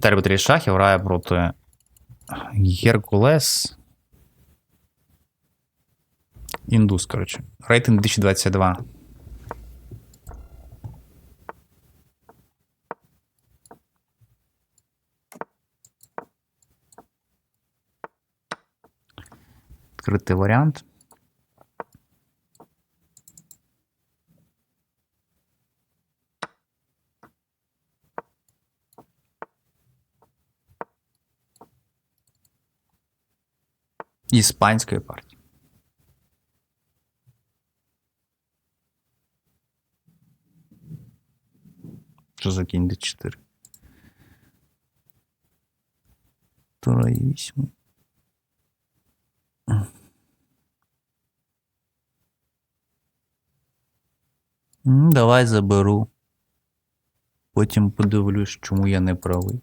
Віталій Батрій Шахів грає проти Геркулес. Індус, коротше. Рейтинг 2022. Відкритий варіант. Іспанської партії. Що за кінь D4? Тура і 8. Давай заберу. Потім подивлюсь, чому я не правий.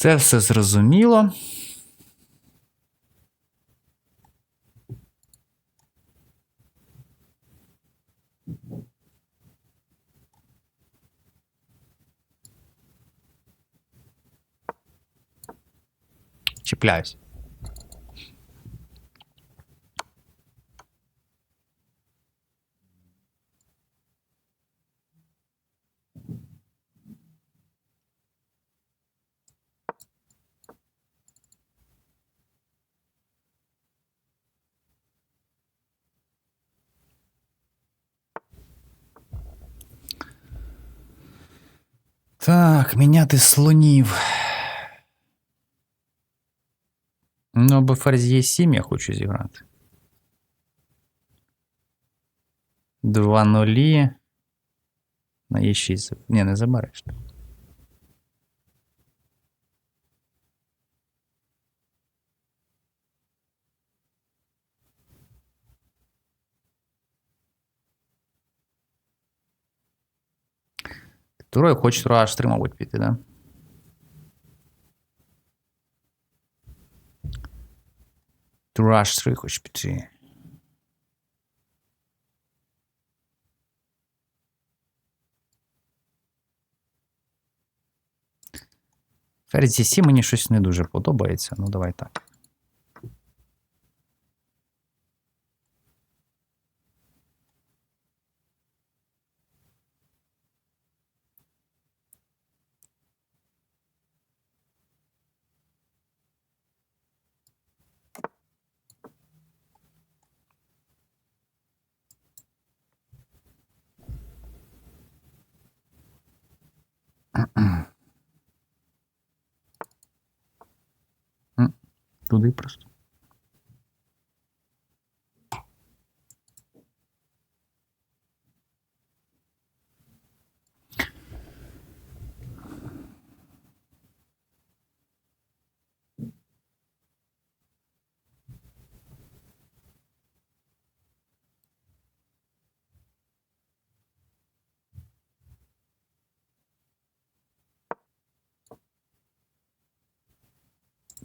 Це все зрозуміло. Чіпляюсь. Так, міняти слонів. Ну, або ферзь є 7 я хочу зіграти. Два нулі. На Е6. Не, не забереш. Турою хоче тура аж 3, мабуть, піти, да? Тура аж 3 хоче піти. Ферзь 7 мені щось не дуже подобається. Ну, давай так. Туди просто.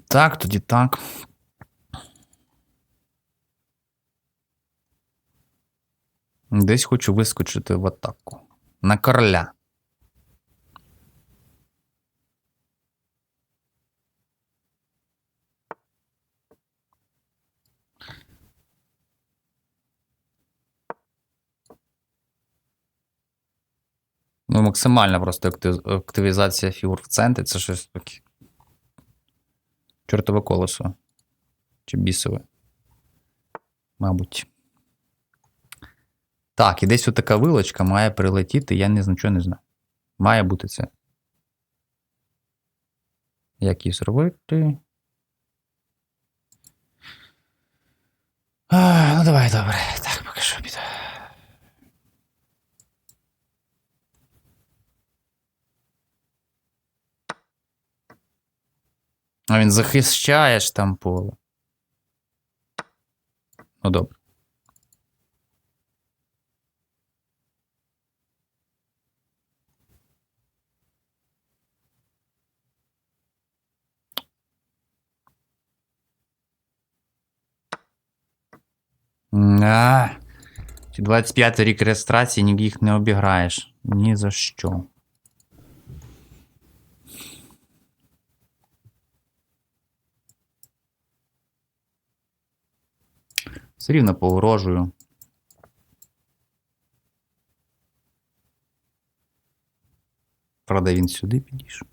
Так, тоді так. Десь хочу вискочити в атаку. На короля. Ну, максимальна просто активізація фігур в центрі це щось таке. Чортове колесо. Чи бісове. Мабуть. Так, і десь отака вилочка має прилетіти, я не, нічого не знаю. Має бути це. Як її зробити? А, ну, давай, добре. Так, поки що А він захищає ж там поле. Ну добре. А, 25 рік реєстрації ніг їх не обіграєш. Ні за що. Все рівно погрожую. Правда, він сюди підійшов.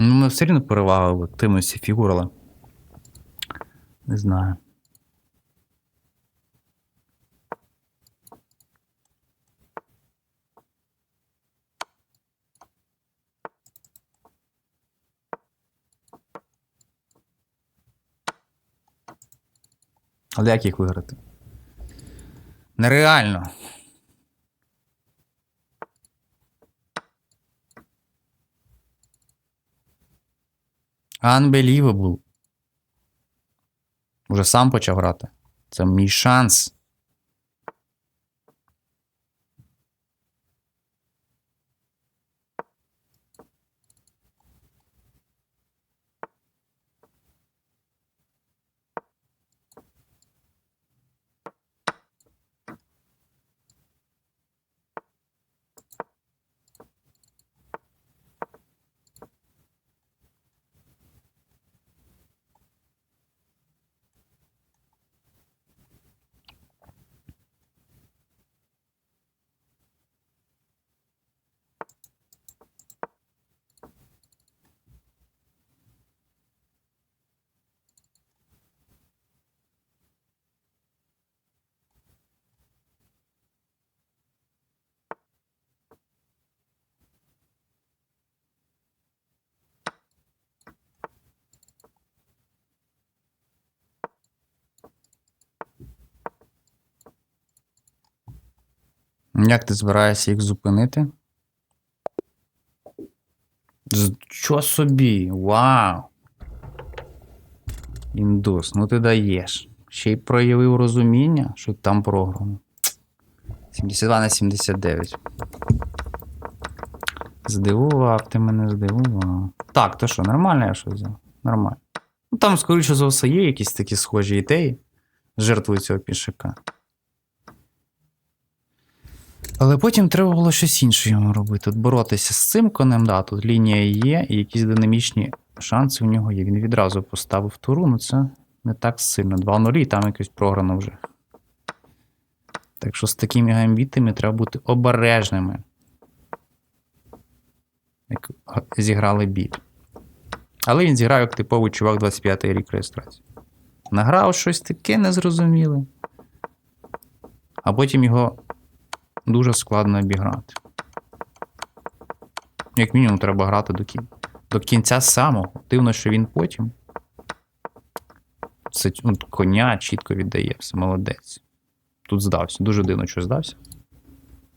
Ну, ми все рівно перевага в активності фігур, але. Не знаю. Але як їх виграти? Нереально. Unbelievable. Уже сам почав грати. Це мій шанс. Як ти збираєшся їх зупинити? Що собі? Вау! Індус, ну ти даєш. Ще й проявив розуміння, що там програно. 72 на 79. Здивував, ти мене здивував. Так, то що, нормально я що взяв? Нормально. Ну там, скоріше за все, є якісь такі схожі ідеї жертвою цього пішака. Але потім треба було щось інше йому робити. От боротися з цим конем, да, тут лінія є, і якісь динамічні шанси в нього є. Він відразу поставив туру, ну це не так сильно. 2-0 і там якось програно вже. Так що з такими гамбітами треба бути обережними. Як зіграли біль. Але він зіграв як типовий чувак 25-й рік реєстрації. Награв щось таке незрозуміле. А потім його дуже складно обіграти. Як мінімум, треба грати до, кін... до кінця самого. Дивно, що він потім. Це коня чітко віддає, все молодець. Тут здався. Дуже дивно, що здався.